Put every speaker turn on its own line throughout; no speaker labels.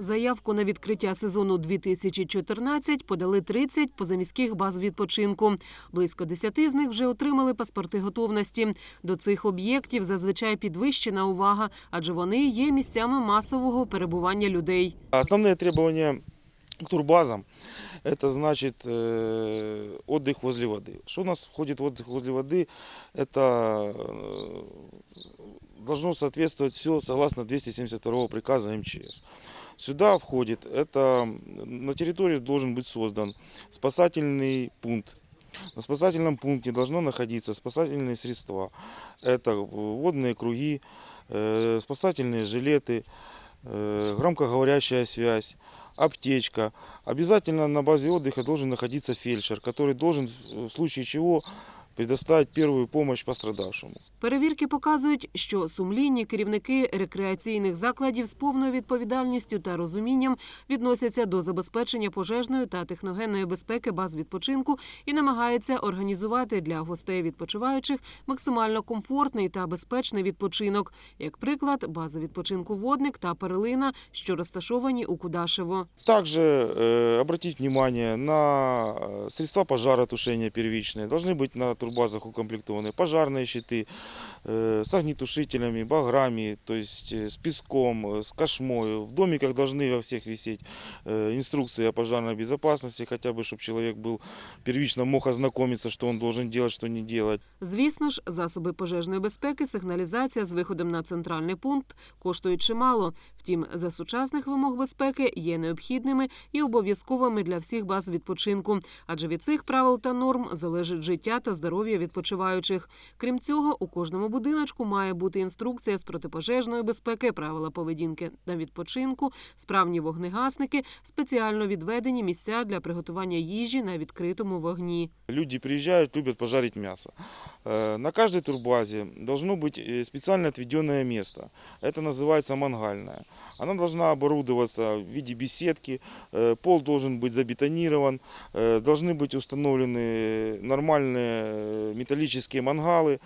Заявку на відкриття сезону 2014 подали 30 позаміських баз відпочинку. Близько 10 з них вже отримали паспорти готовності. До цих об'єктів зазвичай підвищена увага, адже вони є місцями масового перебування людей.
Основные требования к турбазам – это значит э, отдых возле воды. Что у нас входит в отдых возле воды? Это э, должно соответствовать все согласно 272 приказа МЧС. Сюда входит, это на территории должен быть создан спасательный пункт. На спасательном пункте должно находиться спасательные средства. Это водные круги, э, спасательные жилеты, э, громкоговорящая связь, аптечка. Обязательно на базе отдыха должен находиться фельдшер, который должен в случае чего предоставить первую помощь пострадавшему.
Перевірки показують, що сумлінні керівники рекреаційних закладів з повною відповідальністю та розумінням відносяться до забезпечення пожежної та техногенної безпеки баз відпочинку і намагаються організувати для гостей відпочиваючих максимально комфортний та безпечний відпочинок. Як приклад, база відпочинку водник та перелина, що розташовані у Кудашево.
Также э, обратить внимание на э, средства пожаротушения первичные. Должны быть на турбазах укомплектованы пожарные щиты э, с огнетушителями, баграми, то есть э, с песком, э, с кошмой. В домиках должны во всех висеть э, инструкции о пожарной безопасности, хотя бы, чтобы человек был первично мог ознакомиться, что он должен делать, что не делать.
Звісно ж, засоби пожежної безпеки, сигналізація з виходом на центральний пункт коштують чимало. Втім, за сучасних вимог безпеки є необхідними і обов'язковими для всіх баз відпочинку, адже від цих правил та норм залежить життя та здоров'я відпочиваючих. Крім цього, у кожному будиночку має бути інструкція з протипожежної безпеки, правила поведінки на відпочинку, справні вогнегасники, спеціально відведені місця для приготування їжі на відкритому вогні.
Люди приїжджають, люблять пожарити мясо. Э, На каждой турбазе должно быть э, специально отведенное место. Это называется мангальная. Она должна оборудоваться в виде беседки, э, пол должен быть забетонирован, э, должны быть установлены нормальные э, металлические мангалы.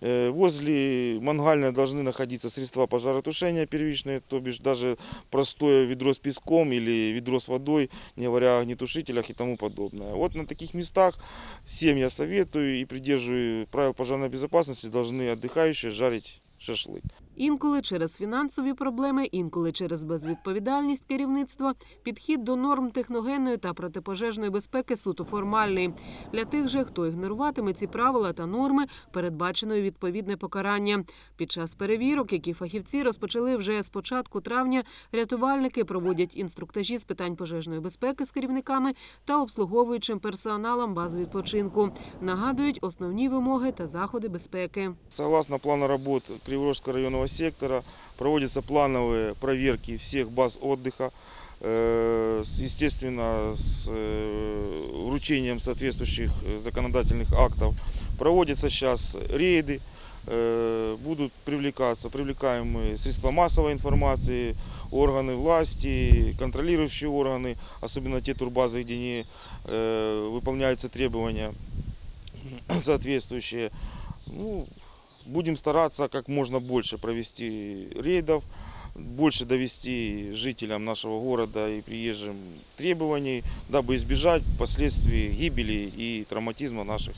Э, Возле мангальной должны находиться средства пожаротушения первичные, то бишь даже простое ведро с песком или ведро с водой, не говоря о огнетушителях и тому подобное. Вот на таких местах всем я советую и придерживаю правил пожарной безопасности, должны отдыхающие жарить шашлык.
Інколи через фінансові проблеми, інколи через безвідповідальність керівництва, підхід до норм техногенної та протипожежної безпеки суто формальний. Для тих же, хто ігноруватиме ці правила та норми, передбачено відповідне покарання. Під час перевірок, які фахівці розпочали вже з початку травня, рятувальники проводять інструктажі з питань пожежної безпеки з керівниками та обслуговуючим персоналом баз відпочинку. Нагадують основні вимоги та заходи безпеки.
Согласно плану работ Криворожского районного сектора проводятся плановые проверки всех баз отдыха, э, с- естественно, с э, вручением соответствующих э, законодательных актов. Проводятся сейчас рейды, э, будут привлекаться привлекаемые средства массовой информации, органы власти, контролирующие органы, особенно те турбазы, где не э, выполняются требования соответствующие. Ну, будем стараться как можно больше провести рейдов, больше довести жителям нашего города и приезжим требований, дабы избежать последствий гибели и травматизма наших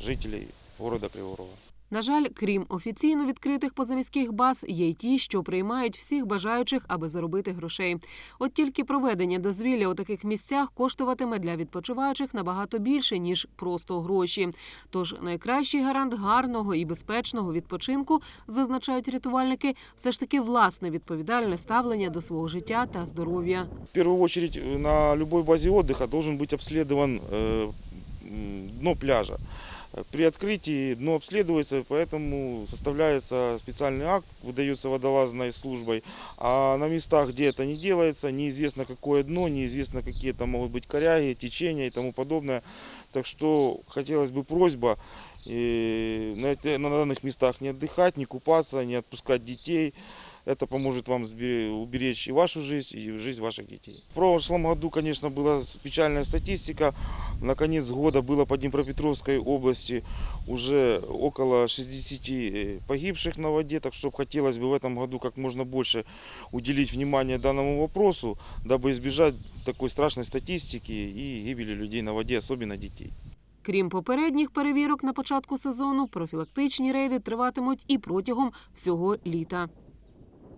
жителей города Кривого Рога.
На жаль, крім офіційно відкритих позаміських баз, є й ті, що приймають всіх бажаючих, аби заробити грошей. От тільки проведення дозвілля у таких місцях коштуватиме для відпочиваючих набагато більше ніж просто гроші. Тож найкращий гарант гарного і безпечного відпочинку, зазначають рятувальники, все ж таки власне відповідальне ставлення до свого життя та здоров'я.
В первую очередь э, на любой базе отдыха должен быть обследован э, м, дно пляжа. Э, При открытии дно обследуется, поэтому составляется специальный акт, выдается водолазной службой. А на местах, где это не делается, неизвестно какое дно, неизвестно какие там могут быть коряги, течения и тому подобное. Так что хотелось бы просьба э, на, эти- на данных местах не отдыхать, не купаться, не отпускать детей. Это поможет вам сбе- уберечь и вашу жизнь, и жизнь ваших детей. В прошлом году, конечно, была с- печальная статистика. На конец года было по Днепропетровской области уже около 60 э, погибших на воде. Так что хотелось бы в этом году как можно больше уделить внимание данному вопросу, дабы избежать такой страшной статистики и гибели людей на воде, особенно детей.
Крім попередніх перевірок на початку сезону, профілактичні рейди триватимуть і протягом всього літа.